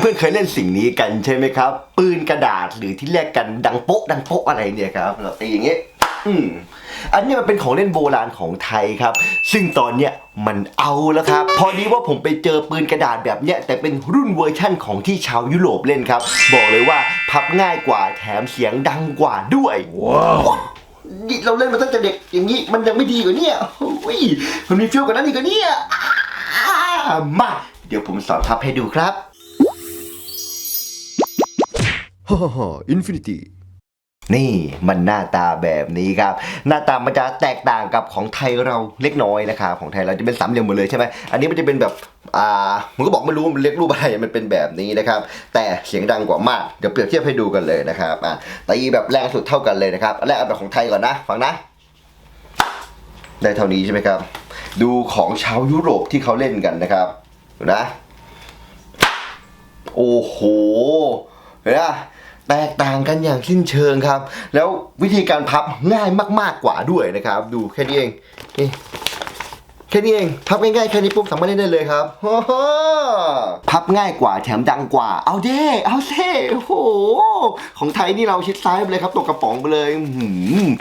เพื่อนๆเคยเล่นสิ่งนี้กันใช่ไหมครับ ปืนกระดาษหรือที่เรียกกันดังโป๊ะดังโป๊ะอะไรเนี่ยครับเราตีอย่างเงี้ยอืมอันนี้มันเป็นของเล่นโบราณของไทยครับ ซึ่งตอนเนี้ยมันเอาแล้วครับ พอดีว่าผมไปเจอปืนกระดาษแบบเนี้ยแต่เป็นรุ่นเวอร์ชั่นของที่ชาวยุโรปเล่นครับ บอกเลยว่าพับง่ายกว่าแถมเสียงดังกว่าด้วยว้าวนี่เราเล่นมาตั้งแต่เด็กอย่างนี้มันยังไม่ดีกว่าเนี่ยโอ้ยมันมีฟิลกว่านั้นอีกกว่าเนี่ยอ่ามาเดี๋ยวผมสอนพับให้ดูครับ ฮ่าฮ่าอินฟินิตี้นี่มันหน้าตาแบบนี้ครับ หน้าตามันจะแตกต่างกับของไทยเราเล็กน้อยนะครับของไทยเราจะเป็นสามเหลี่ยมหมดเลยใช่ไหมอันนี้มันจะเป็นแบบอ่าผมก็บอกไม่รู้มันเรียกรูปอะไรมันเป็นแบบนี้นะครับ แต่เสียงดังกว่ามากเดี๋ยวเปรียบเทียบให้ดูกันเลยนะครับอะตีแบบแรงสุดเท่ากันเลยนะครับอันแรกเอาแบบของไทยก่อนนะฟังนะ ได้เท่านี้ใช่ไหมครับ ดูของชาวยุโรปที่เขาเล่นกันนะครับดูนะ โอ้โหเห็นไหม แตกต่างกันอย่างสิ้นเชิงครับ แล้ววิธีการพับง่ายมาก ๆกว่าด้วยนะครับ ดูแค่นี้เองนี่ แค่นี้เองพับง่ายๆแค่นี้ปุ๊บสามารถเล่นได้เลยครับพับง่ายกว่าแถมดังกว่า เอาเด้เอาเซ่โอ้โหของไทยนี่เราชิดซ้ายไปเลยครับตกกระป๋องไปเลย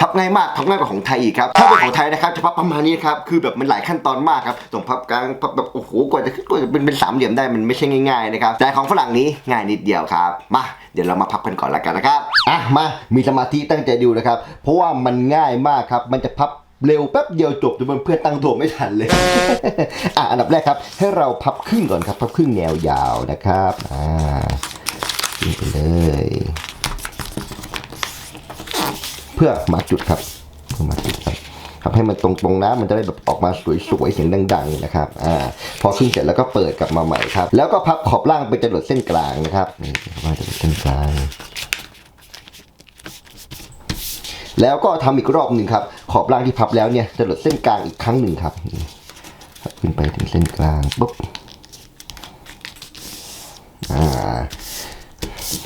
พับง่ายมากพับง่ายกว่าของไทยอีกครับถ้าเป็นของไทยนะครับจะพับประมาณนี้ครับคือแบบมันหลายขั้นตอนมากครับต้องพับกลางพับแบบโอ้โหกว่าจะขึ้นกว่าจะเป็นเป็นสามเหลี่ยมได้มันไม่ใช่ง่ายๆนะครับแต่ของฝรั่งนี้ง่ายนิดเดียวครับมาเดี๋ยวเรามาพับกันก่อนละกันนะครับอะมามีสมาธิตั้งใจดูนะครับเพราะว่ามันง่ายมากครับมันจะพับ เร็วแป๊บเดียวจบจนเพื่อนตั้งตัวไม่ทันเลย อะอันดับแรกครับ ให้เราพับครึ่งก่อนครับ พับครึ่งแนวยาวนะครับอ่าขึ้นไปเลย เพื่อมาจุดครับเพื่อมาจุดครับครับให้มันตรงๆนะมันจะได้แบบออกมาสวยๆเสียงดังๆนะครับอ่าพอขึ้นเสร็จแล้วก็เปิดกลับมาใหม่ครับ แล้วก็พับขอบล่างไปจรดเส้นกลางนะครับนี่มาจรดเส้นกลาง แล้วก็ทำอีกรอบหนึ่งครับ ขอบล่างที่พับแล้วเนี่ยจะหลดเส้นกลางอีกครั้งหนึ่งครับขึ้นไปถึงเส้นกลางปุ๊บ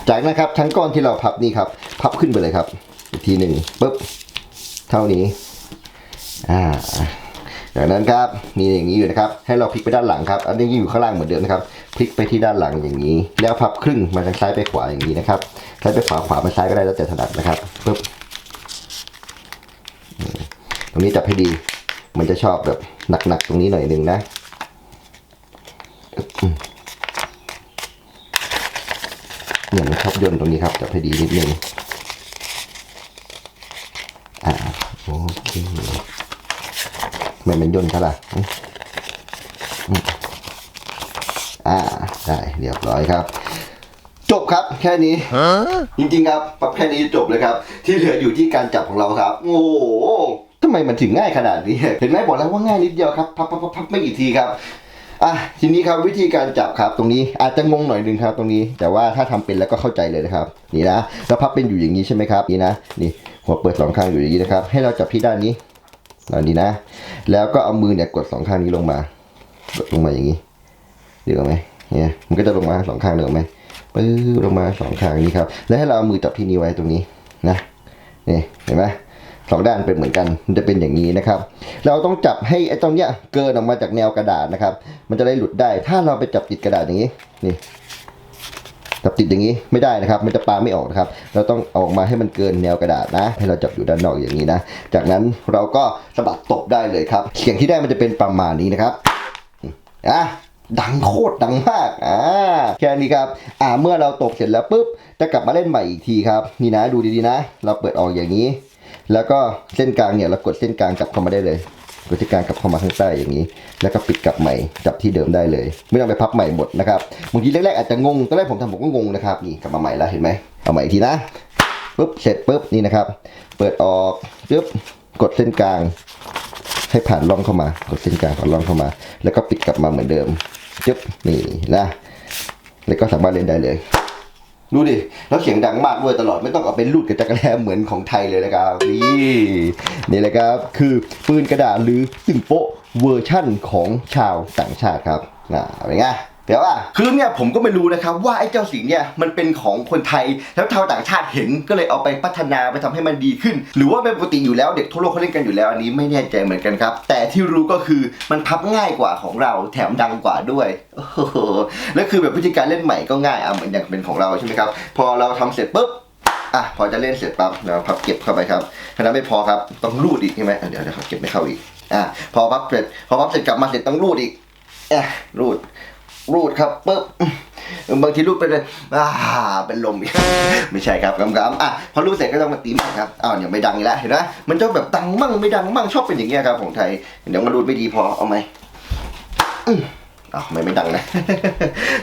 จากนั้นครับทั้งก้อนที่เราพับนี่ครับ พับขึ้นไปเลยครับ อีกทีหนึ่งปุ๊บเท่านี้อ่าจากนั้นครับมีอย่างนี้อยู่นะครับ ให้เราพลิกไปด้านหลังครับ อันนี้ยังอยู่ข้างล่างเหมือนเดิมนะครับ พลิกไปที่ด้านหลังอย่างนี้ แล้วพับครึ่งมาทางซ้ายไปขวาอย่างนี้นะครับซ้ายไปขวาขวาไปซ้ายก็ได้แล้วแต่ถนัดนะครับปุ๊บ ตรงนี้จับให้ดี มันจะชอบแบบหนักๆตรงนี้หน่อยหนึ่งนะอืมเนี่ยมันชอบย่นตรงนี้ครับจับให้ดีนิดนึงอ่าโอเคไม่มันย่นซะล่ะอืมอืมอ่าได้เรียบร้อยครับ จบครับแค่นี้จริงๆครับปรับแค่นี้จบเลยครับ ที่เหลืออยู่ที่การจับของเราครับ โอ้โหทำ ไมมันถึงง่ายขนาดนี้ เห็นไหมบอกแล้วว่าง่ายนิดเดียวครับพับพับพับพับไม่กี่ทีครับอะทีนี้ครับวิธีการจับครับตรงนี้อาจจะงงหน่อยนึงครับตรงนี้ แต่ว่าถ้าทำเป็นแล้วก็เข้าใจเลยนะครับ นี่นะแล้วพับเป็นอยู่อย่างนี้ใช่ไหมครับนี่นะนี่หัวเปิดสองข้างอยู่อย่างนี้นะครับ ให้เราจับที่ด้านนี้ด้านนี้นะ แล้วก็เอามือเนี่ยกดสองข้างนี้ลงมากดลงมาอย่างนี้เดี๋ยวไหมเนี่ยมันก็จะลงมาสองข้างเดี๋ยวไหมปื้อลงมาสองข้างนี้ครับ แล้วให้เราเอามือจับที่นิ้ไว้ตรงนี้นะนี่เห็นไหม สองด้านเป็นเหมือนกันมันจะเป็นอย่างนี้นะครับ เราต้องจับให้ไอ้ตรงเนี้ยเกินออกมาจากแนวกระดาษนะครับ มันจะได้หลุดได้ ถ้าเราไปจับติดกระดาษอย่างนี้นี่จับติดอย่างนี้ไม่ได้นะครับ มันจะปาไม่ออกนะครับ เราต้องเอาออกมาให้มันเกินแนวกระดาษนะ ให้เราจับอยู่ด้านนอกอย่างนี้นะ จากนั้นเราก็สะบัดตบได้เลยครับเสียงที่ได้มันจะเป็นประมาณนี้นะครับอะดังโคตรดังมาก อ่า แค่นี้ครับ อ่า เมื่อเราตกเสร็จแล้วปุ๊บ จะกลับมาเล่นใหม่อีกทีครับ นี่นะ ดูดีๆนะ เราเปิดออกอย่างนี้ แล้วก็เส้นกลางเนี่ยเรากดเส้นกลางกลับเข้ามาได้เลยกดเส้นกลางกลับเข้ามาข้างใต้อย่างนี้ แล้วก็ปิดกลับใหม่จับที่เดิมได้เลย ไม่ต้องไปพับใหม่หมดนะครับบางทีแรกๆอาจจะงงตอนแรกผมทำผมก็งงนะครับนี่กลับมาใหม่แล้วเห็นไหมเอาใหม่อีกทีนะปุ๊บเสร็จปุ๊บนี่นะครับ เปิดออกปุ๊บกดเส้นกลาง ให้ผ่านร่องเข้ามา กดเส้นกลางผ่านร่องเข้ามา แล้วก็ปิดกลับมาเหมือนเดิมจึ๊บนี่นะแล้วก็สามารถเล่นได้เลย ดูดิ แล้วเสียงดังมากด้วยตลอดไม่ต้องเอาเป็นรูดกับจักรแลเหมือนของไทยเลยนะครับ นี่นี่แหละครับ คือปืนกระดาษหรือตึงโปะเวอร์ชั่นของชาวต่างชาติครับอ่าเป็นไง เดี๋ยวอะคือเนี่ยผมก็ไม่รู้นะครับว่าไอ้เจ้าสิ่งเนี่ยมันเป็นของคนไทยแล้วชาวต่างชาติเห็นก็เลยเอาไปพัฒนาไปทำให้มันดีขึ้น หรือว่าเป็นปกติอยู่แล้วเด็กทั่วโลกเขาเล่นกันอยู่แล้วอันนี้ไม่แน่ใจเหมือนกันครับ แต่ที่รู้ก็คือมันพับง่ายกว่าของเราแถมดังกว่าด้วยโอ้โหแล้วคือแบบวิธีการเล่นใหม่ก็ง่ายอะเหมือนอย่างเป็นของเราใช่ไหมครับพอเราทำเสร็จปุ๊บอะพอจะเล่นเสร็จปั๊บเราพับเก็บเข้าไปครับขนาดไม่พอครับต้องรูดอีกใช่ไหมเดี๋ยวเดี๋ยวเก็บไม่เข้าอีกอะพอพับเสร็จพอพับเสร็จกลับมาเสร็จต้องรูดอีกอะรูด รูดครับปุ๊บบางทีรูดไปเลยอ่าเป็นลมอีกไม่ใช่ครับกำกำอะพอรูดเสร็จก็ต้องมาตีใหม่ครับอ้าวเนี่ยไม่ดังอีกแล้วเห็นไหมมันจะแบบดังมั่งไม่ดังมั่งชอบเป็นอย่างเงี้ยครับของไทยเดี๋ยวมารูดไม่ดีพอเอาไหมอ้าวไม่ไม่ดังนะ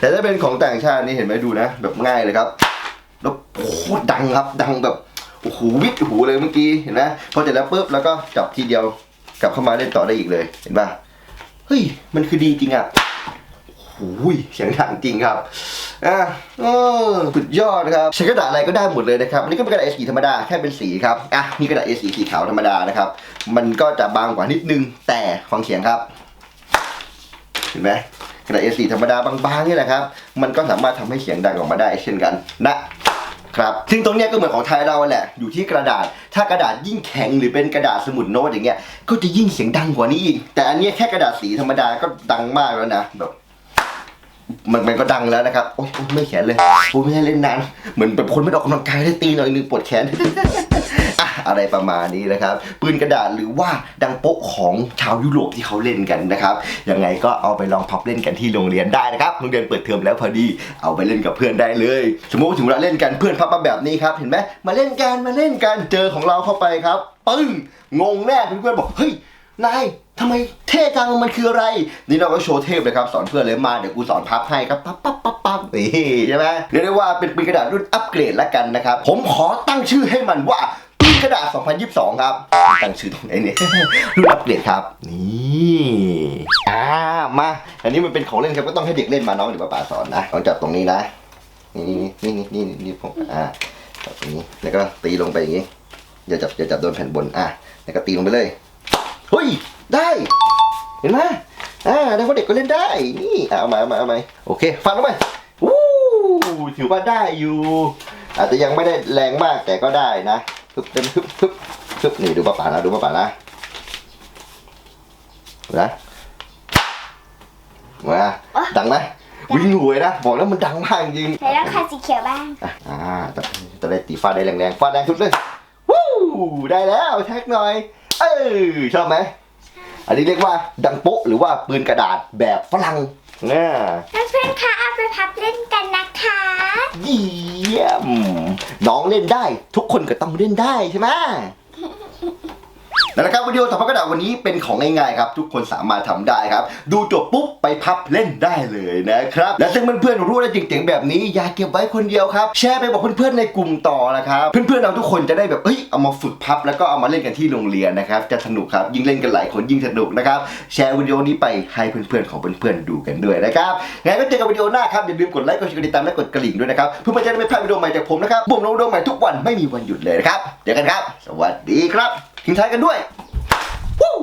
แต่ถ้าเป็นของต่างชาตินี่เห็นไหมดูนะ แบบง่ายเลยครับแล้วโอ้โหดังครับ ดังแบบโอ้โหวิทหูเลยเมื่อกี้เห็นไหมพอเสร็จแล้วปุ๊บแล้วก็จับทีเดียวกลับเข้ามาเล่นต่อได้อีกเลย เห็นป่ะเฮ้ยมันคือดีจริงอะ โอ้ยเสียงดังจริงครับอะเออสุดยอดครับใช้กระดาษอะไรก็ได้หมดเลยนะครับอันนี้ก็เป็นกระดาษ A4 ธรรมดาแค่เป็นสีครับอะนี่กระดาษ A4 สีขาวธรรมดานะครับ มันก็จะบางกว่านิดนึงแต่ฟังเสียงครับ เห็นไหมกระดาษ A4 ธรรมดาบางๆนี่แหละครับ มันก็สามารถทำให้เสียงดังออกมาได้เช่นกันนะครับซึ่งตรงนี้ก็เหมือนของไทยเราแหละ อยู่ที่กระดาษ ถ้ากระดาษยิ่งแข็งหรือเป็นกระดาษสมุดโน้ตอย่างเงี้ย ก็จะยิ่งเสียงดังกว่านี้อีก แต่อันนี้แค่กระดาษสีธรรมดาก็ดังมากแล้วนะแบบ มันมันก็ดังแล้วนะครับ โอ๊ยโอ๊ยไม่แขนเลยผมไม่ได้เล่นนาน เหมือนแบบคนไม่ดออกกำลังกายได้ตีหน่อยนึงปวดแขนอะอะไรประมาณนี้นะครับปืนกระดาษหรือว่าดังโป๊ะของชาวยุโรปที่เขาเล่นกันนะครับยังไงก็เอาไปลองพับเล่นกันที่โรงเรียนได้นะครับโรงเรียนเปิดเทอมแล้วพอดีเอาไปเล่นกับเพื่อนได้เลย สมมติว่าถึงเวลาเล่นกันเพื่อนพับมาแบบนี้ครับเห็นไหมมาเล่นกันมาเล่นกันเจอของเราเข้าไปครับปึ้งงงแน่เพื่อนๆบอกเฮ้ยนาย ทำไมเท่จังมันคืออะไร นี่เราก็โชว์เทพเลยครับสอนเพื่อนเลยมาเดี๋ยวกูสอนพับให้ครับปั๊บปั๊บปั๊บปั๊บนี่ใช่ไหมเรียกได้ว่าเป็นปืนกระดาษรุ่นอัปเกรดละกันนะครับ ผมขอตั้งชื่อให้มันว่าปืนกระดาษ 2022 ครับตั้งชื่อตรงไหนเนี่ยรุ่นอัปเกรดครับ นี่อ่ามาอันนี้มันเป็นของเล่นครับก็ต้องให้เด็กเล่นมาน้องเดี๋ยวป้าป๋าสอนนะต้องจับตรงนี้นะนี่นี่นี่นี่นี่นี่ผมอ่าจับตรงนี้แล้วก็ตีลงไปอย่างนี้อย่าจับอย่าจับโดนแผ่นบนอะแล้วก็ตีลงไปเลย เฮ้ย ได้ เห็นไหมอ่าได้ว่าเด็กก็เล่นได้ นี่อะเอามาเอามาเอามาโอเค ฟันลงไปวู้ถือว่าได้อยู่ อาจจะยังไม่ได้แรงมากแต่ก็ได้นะฮึบเต็มฮึบฮึบฮึบนี่ดูป้าป่านะดูป้าป่านะดูนะมาดังไหมวิ่งหวยนะบอกแล้วมันดังมากจริงไหนต้องคันสีเขียวบ้าง อะอ่าตอนตอนแรกตีฟาดได้แรงๆฟาดแรงสุดเลยวู้ได้แล้วแท็กหน่อย เออชอบไหม อันนี้เรียกว่าดังโป๊ะหรือว่าปืนกระดาษแบบฝรั่งน่าเพื่อนๆคะเอาไปพับเล่นกันนะคะเยี่ยม น้องเล่นได้ ทุกคนก็ต้องเล่นได้ใช่ไหม แล้วนะครับวิดีโอสัมภาษณ์กระดาษวันนี้เป็นของง่ายๆครับทุกคนสามารถทำได้ครับ ดูจบปุ๊บไปพับเล่นได้เลยนะครับและซึ่งเพื่อนๆรู้ได้จริงๆแบบนี้ อย่าเก็บไว้คนเดียวครับ แชร์ไปบอกเพื่อนๆในกลุ่มต่อนะครับเพื่อนๆเราทุกคนจะได้แบบเอ้ยเอามาฝึกพับแล้วก็เอามาเล่นกันที่โรงเรียนนะครับจะสนุกครับยิ่งเล่นกันหลายคนยิ่งสนุกนะครับแชร์วิดีโอนี้ไปให้เพื่อนๆของเพื่อนๆดูกันด้วยนะครับงั้นก็เจอกันวิดีโอหน้าครับอย่าลืมกดไลค์กดแชร์กดติดตามและกดกระดิ่งด้วยนะครับเพื่อไม่จะได้ไม่พลาดวิดีโอใหม่จากผมนะครับผมลงวิดีโอใหม่ทุกวันไม่มีวันหยุดเลยนะครับเจอกันครับ สวัสดีครับ ทิ้งท้ายกันด้วย Woo!